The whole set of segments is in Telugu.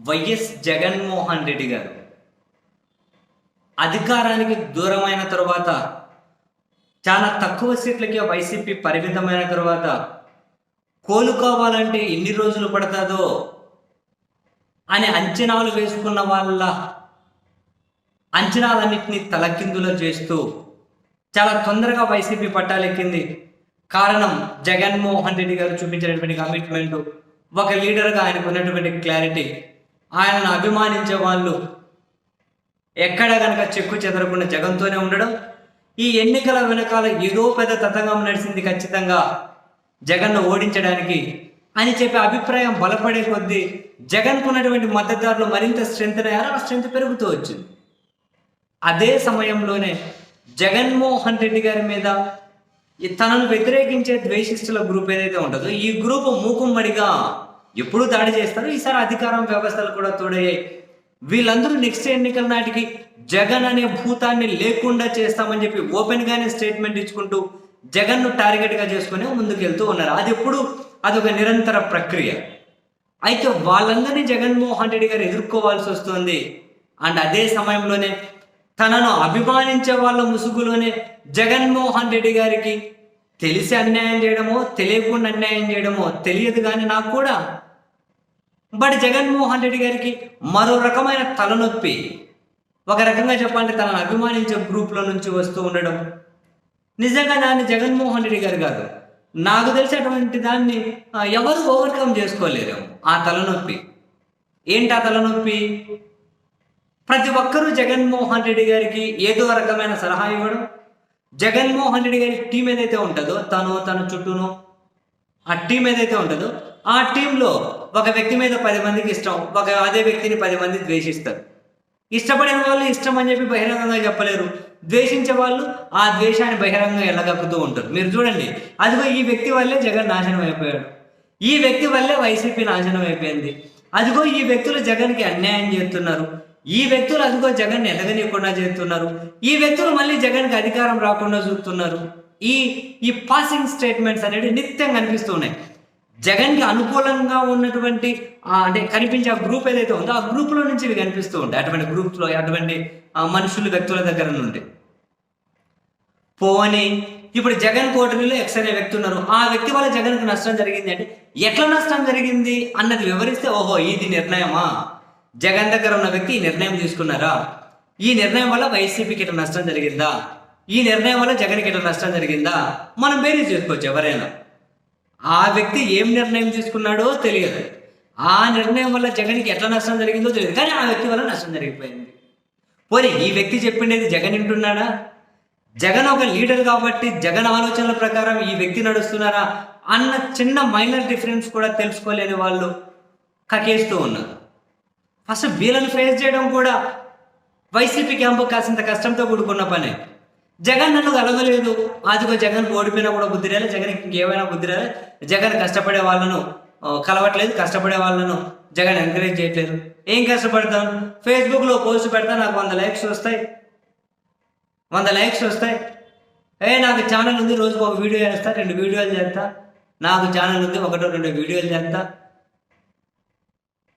వైఎస్ జగన్మోహన్ రెడ్డి గారు అధికారానికి దూరమైన తరువాత చాలా తక్కువ సీట్లకి వైసీపీ పరిమితమైన తరువాత కోలుకోవాలంటే ఎన్ని రోజులు పడుతుందో అని అంచనాలు వేసుకున్న వాళ్ళ అంచనాలన్నింటినీ తలకిందులో చేస్తూ చాలా తొందరగా వైసీపీ పట్టాలెక్కింది కారణం జగన్మోహన్ రెడ్డి గారు చూపించినటువంటి కమిట్మెంట్ ఒక లీడర్గా ఆయనకు ఉన్నటువంటి క్లారిటీ ఆయనను అభిమానించే వాళ్ళు ఎక్కడ కనుక చెక్కు చెదరకుండా జగన్తోనే ఉండడం ఈ ఎన్నికల వెనకాల ఏదో పెద్ద తతంగం నడిచింది ఖచ్చితంగా జగన్ను ఓడించడానికి అని చెప్పి అభిప్రాయం బలపడే కొద్దీ జగన్కు ఉన్నటువంటి మద్దతుదారులు మరింత స్ట్రెంత్ అయ్యారు ఆ స్ట్రెంత్ పెరుగుతూ వచ్చింది. అదే సమయంలోనే జగన్మోహన్ రెడ్డి గారి మీద తనను వ్యతిరేకించే ద్వేషిస్తుల గ్రూప్ ఏదైతే ఉంటుందో ఈ గ్రూప్ మూకుమ్మడిగా ఎప్పుడు దాడి చేస్తారు ఈసారి అధికారం వ్యవస్థలు కూడా తోడయ్యాయి వీళ్ళందరూ నెక్స్ట్ ఎన్నికల నాటికి జగన్ అనే భూతాన్ని లేకుండా చేస్తామని చెప్పి ఓపెన్ గానే స్టేట్మెంట్ ఇచ్చుకుంటూ జగన్ను టార్గెట్గా చేసుకుని ముందుకు వెళ్తూ ఉన్నారు. అది ఎప్పుడు? అదొక నిరంతర ప్రక్రియ. అయితే వాళ్ళందరినీ జగన్మోహన్ రెడ్డి గారు ఎదుర్కోవాల్సి వస్తుంది. అండ్ అదే సమయంలోనే తనను అభిమానించే వాళ్ళ ముసుగులోనే జగన్మోహన్ రెడ్డి గారికి తెలిసి అన్యాయం చేయడమో తెలియకుండా అన్యాయం చేయడమో తెలియదు కానీ నాకు కూడా. బట్ జగన్మోహన్ రెడ్డి గారికి మరో రకమైన తలనొప్పి. ఒక రకంగా చెప్పాలంటే తనను అభిమానించే గ్రూప్లో నుంచి వస్తూ ఉండడం. నిజంగా దాన్ని జగన్మోహన్ రెడ్డి గారు కాదు. నాకు తెలిసినటువంటి దాన్ని ఎవరు ఓవర్కమ్ చేసుకోలేరు. ఆ తలనొప్పి. ఏంటి ఆ తలనొప్పి? ప్రతి ఒక్కరూ జగన్మోహన్ రెడ్డి గారికి ఏదో రకమైన సలహా ఇవ్వడం. జగన్మోహన్ రెడ్డి గారి టీం ఏదైతే ఉంటుందో తను తన చుట్టూను ఆ టీం ఏదైతే ఉంటుందో ఆ టీంలో ఒక వ్యక్తి మీద పది మందికి ఇష్టం ఒక అదే వ్యక్తిని పది మంది ద్వేషిస్తారు. ఇష్టపడిన వాళ్ళు ఇష్టం అని చెప్పి బహిరంగంగా చెప్పలేరు. ద్వేషించే వాళ్ళు ఆ ద్వేషాన్ని బహిరంగంగా ఎల్లగక్కుతూ ఉంటారు. మీరు చూడండి అదిగో ఈ వ్యక్తి వల్లే జగన్ నాశనం అయిపోయాడు. ఈ వ్యక్తి వల్లే వైసీపీ నాశనం అయిపోయింది. అదిగో ఈ వ్యక్తులు జగన్కి అన్యాయం చేస్తున్నారు. ఈ వ్యక్తులు అందుకో జగన్ ఎదగనీయకుండా చేస్తున్నారు. ఈ వ్యక్తులు మళ్ళీ జగన్కి అధికారం రాకుండా చూస్తున్నారు. ఈ ఈ పాసింగ్ స్టేట్మెంట్స్ అనేవి నిత్యం కనిపిస్తూ ఉన్నాయి. జగన్కి అనుకూలంగా ఉన్నటువంటి అంటే కనిపించే ఆ గ్రూప్ ఏదైతే ఉందో ఆ గ్రూప్లో నుంచి ఇవి కనిపిస్తూ ఉంటాయి. అటువంటి గ్రూప్లో అటువంటి మనుషులు వ్యక్తుల దగ్గర నుండి. పోని ఇప్పుడు జగన్ కోటరీలో ఎక్స్ అనే వ్యక్తి ఉన్నారు ఆ వ్యక్తి వల్ల జగన్కు నష్టం జరిగింది అంటే ఎట్లా నష్టం జరిగింది అన్నది వివరిస్తే ఓహో ఇది నిర్ణయమా? జగన్ దగ్గర ఉన్న వ్యక్తి ఈ నిర్ణయం తీసుకున్నారా? ఈ నిర్ణయం వల్ల వైసీపీకి ఇట నష్టం జరిగిందా? ఈ నిర్ణయం వల్ల జగన్కి ఇట నష్టం జరిగిందా? మనం బేరీ చేసుకోవచ్చు ఎవరైనా. ఆ వ్యక్తి ఏం నిర్ణయం తీసుకున్నాడో తెలియదు. ఆ నిర్ణయం వల్ల జగన్కి ఎట్లా నష్టం జరిగిందో తెలియదు. కానీ ఆ వ్యక్తి వల్ల నష్టం జరిగిపోయింది. పోనీ ఈ వ్యక్తి చెప్పిండేది జగన్ వింటున్నాడా? జగన్ ఒక లీడర్ కాబట్టి జగన్ ఆలోచనల ప్రకారం ఈ వ్యక్తి నడుస్తున్నారా? అన్న చిన్న మైనర్ డిఫరెన్స్ కూడా తెలుసుకోలేని వాళ్ళు కకేస్తూ ఉన్నారు. అసలు వీళ్ళని ఫేస్ చేయడం కూడా వైసీపీ క్యాంపు కాసింత కష్టంతో కూడుకున్న పనే. జగన్ నన్ను కలగలేదు అదిగో జగన్ ఓడిపోయినా కూడా బుద్ధి రాలే. జగన్ ఇంకేమైనా బుద్ధి రాలే. జగన్ కష్టపడే వాళ్ళను కలవట్లేదు. కష్టపడే వాళ్ళను జగన్ ఎంకరేజ్ చేయట్లేదు. ఏం కష్టపడతాను ఫేస్బుక్లో పోస్ట్ పెడతా నాకు వంద లైక్స్ వస్తాయి. వంద లైక్స్ వస్తాయి. ఏ నాకు ఛానల్ ఉంది. రోజుకు ఒక వీడియో చేస్తా. రెండు వీడియోలు చేస్తా. నాకు ఛానల్ ఉంది. ఒకటో రెండు వీడియోలు చేస్తా.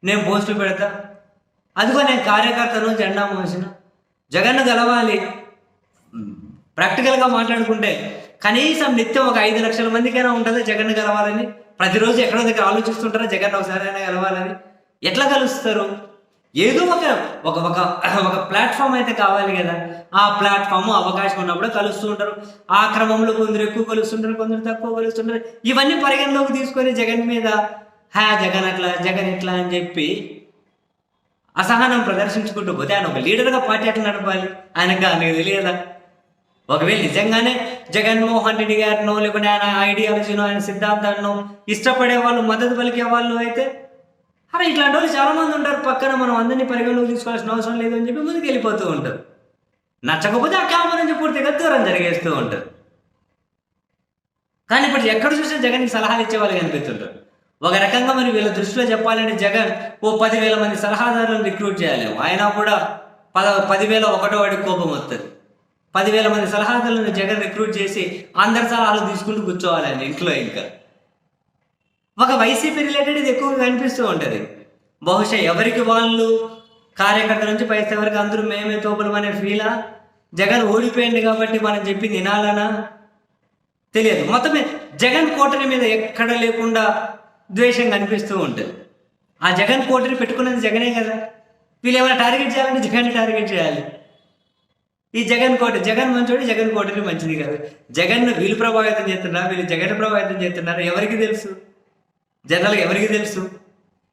నేను పోస్టులు పెడతా. అదిగో నేను కార్యకర్తను జెండా మోసిన. జగన్ను గెలవాలి. ప్రాక్టికల్గా మాట్లాడుకుంటే కనీసం నిత్యం ఒక ఐదు లక్షల మందికైనా ఉంటుంది జగన్ గెలవాలని. ప్రతిరోజు ఎక్కడో దగ్గర ఆలోచిస్తుంటారా జగన్ ఒకసారి అయినా గెలవాలని? ఎట్లా కలుస్తారు ఏదో ఒక ఒక ఒక ఒక ప్లాట్ఫామ్ అయితే కావాలి కదా. ఆ ప్లాట్ఫామ్ అవకాశం ఉన్నప్పుడు కలుస్తూ ఉంటారు. ఆ క్రమంలో కొందరు ఎక్కువ కలుస్తుంటారు కొందరు తక్కువ కలుస్తుంటారు. ఇవన్నీ పరిగణలోకి తీసుకొని జగన్ మీద హా జగన్ అట్లా జగన్ ఇట్లా అని చెప్పి అసహనం ప్రదర్శించుకుంటూ పోతే ఆయన ఒక లీడర్గా పార్టీ ఎట్లా నడపాలి? ఆయనకు అనేది తెలియదా? ఒకవేళ నిజంగానే జగన్మోహన్ రెడ్డి గారినో లేకుంటే ఆయన ఐడియాలజీనో ఆయన సిద్ధాంతాన్నో ఇష్టపడే వాళ్ళు మద్దతు పలికే వాళ్ళు అయితే అరే ఇట్లాంటి వాళ్ళు చాలా మంది ఉంటారు. పక్కన మనం అందరినీ పరిగణలోకి తీసుకోవాల్సిన అవసరం లేదు అని చెప్పి ముందుకు వెళ్ళిపోతూ ఉంటారు. నచ్చకపోతే ఆ కామ నుంచి పూర్తిగా దూరం జరిగేస్తూ ఉంటారు. కానీ ఇప్పుడు ఎక్కడ చూసినా జగన్కి సలహాలు ఇచ్చేవాళ్ళు కనిపిస్తుంటారు. ఒక రకంగా మరి వీళ్ళ దృష్టిలో చెప్పాలంటే జగన్ ఓ పదివేల మంది సలహాదారులను రిక్రూట్ చేయలేము. అయినా కూడా పద పదివేల ఒకటో వాడికి కోపం వస్తుంది పదివేల మంది సలహాదారులను జగన్ రిక్రూట్ చేసి అందరి సలహాలు తీసుకుంటూ కూర్చోవాలి ఇంట్లో ఇంకా. ఒక వైసీపీ రిలేటెడ్ ఇది ఎక్కువగా కనిపిస్తూ ఉంటుంది. బహుశా ఎవరికి వాళ్ళు కార్యకర్త నుంచి పైసా వరకు అందరూ మేమే తోపులం అనే ఫీలా జగన్ ఓడిపోయింది కాబట్టి మనం చెప్పింది వినాలనా? తెలియదు. మొత్తమే జగన్ కోటరి మీద ఎక్కడ లేకుండా ద్వేషం కనిపిస్తూ ఉంటుంది. ఆ జగన్ కోటిని పెట్టుకున్నది జగనే కదా. వీళ్ళు ఏమైనా టార్గెట్ చేయాలంటే జగన్ టార్గెట్ చేయాలి. ఈ జగన్ కోట జగన్ మంచోడు జగన్ కోటరి మంచిది కాదు. జగన్ వీళ్ళు ప్రభావితం చేస్తున్నారు? వీళ్ళు జగన్ ప్రభావితం చేస్తున్నారు? ఎవరికి తెలుసు? జనరల్గా ఎవరికి తెలుసు?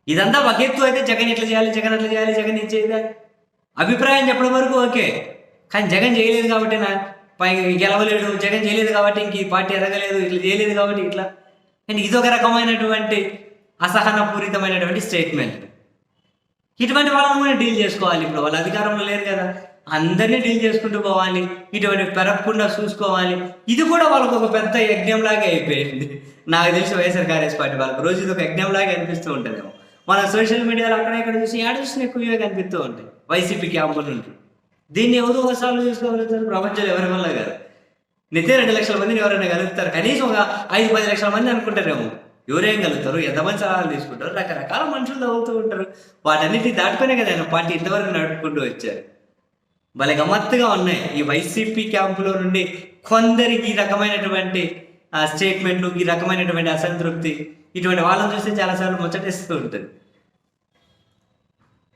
ఇదంతా ఒక అయితే జగన్ ఇట్లా చేయాలి? జగన్ అట్లా చేయాలి? జగన్ ఇది చేయాలి అభిప్రాయం చెప్పడం వరకు ఓకే. కానీ జగన్ చేయలేదు కాబట్టి నా పై గెలవలేడు. జగన్ చేయలేదు కాబట్టి ఇంక ఈ పార్టీ ఎదగలేదు ఇట్లా చేయలేదు కాబట్టి ఇట్లా. అండ్ ఇదొక రకమైనటువంటి అసహనపూరితమైనటువంటి స్టేట్మెంట్ ఇటువంటి వాళ్ళని కూడా డీల్ చేసుకోవాలి ఇప్పుడు. వాళ్ళు అధికారంలో లేరు కదా. అందరినీ డీల్ చేసుకుంటూ పోవాలి. ఇటువంటి పెరగకుండా చూసుకోవాలి. ఇది కూడా వాళ్ళకు ఒక పెద్ద యజ్ఞంలాగే అయిపోయింది. నాకు తెలిసి వైఎస్ఆర్ కాంగ్రెస్ పార్టీ వాళ్ళకి రోజు ఇది ఒక యజ్ఞంలాగే అనిపిస్తూ ఉంటుందేమో. మన సోషల్ మీడియాలో అక్కడ ఇక్కడ చూసి యాడ్ ఎక్కువగా కనిపిస్తూ ఉంటాయి. వైసీపీ క్యాంపులు నుండి దీన్ని ఎవరు ఒకసారి చూసుకోగలుగుతారు? ప్రపంచంలో ఎవరి వల్ల కాదు. నిత్య రెండు లక్షల మందిని ఎవరైనా కలుగుతారు కనీసం ఒక ఐదు పది లక్షల మంది అనుకుంటారేమో. ఎవరేం కలుగుతారు ఎంతమంది సలహాలు తీసుకుంటారు? రకరకాల మనుషులు తగులుతూ ఉంటారు. వాటన్నిటిని దాటుకునే కదా ఆయన పార్టీ ఇంతవరకు నడుపుకుంటూ వచ్చారు. భలే గమ్మత్తుగా ఉన్నాయి. ఈ వైసీపీ క్యాంపులో నుండి కొందరికి ఈ రకమైనటువంటి స్టేట్మెంట్లు ఈ రకమైనటువంటి అసంతృప్తి ఇటువంటి వాళ్ళని చూస్తే చాలాసార్లు ముచ్చటిస్తూ ఉంటుంది.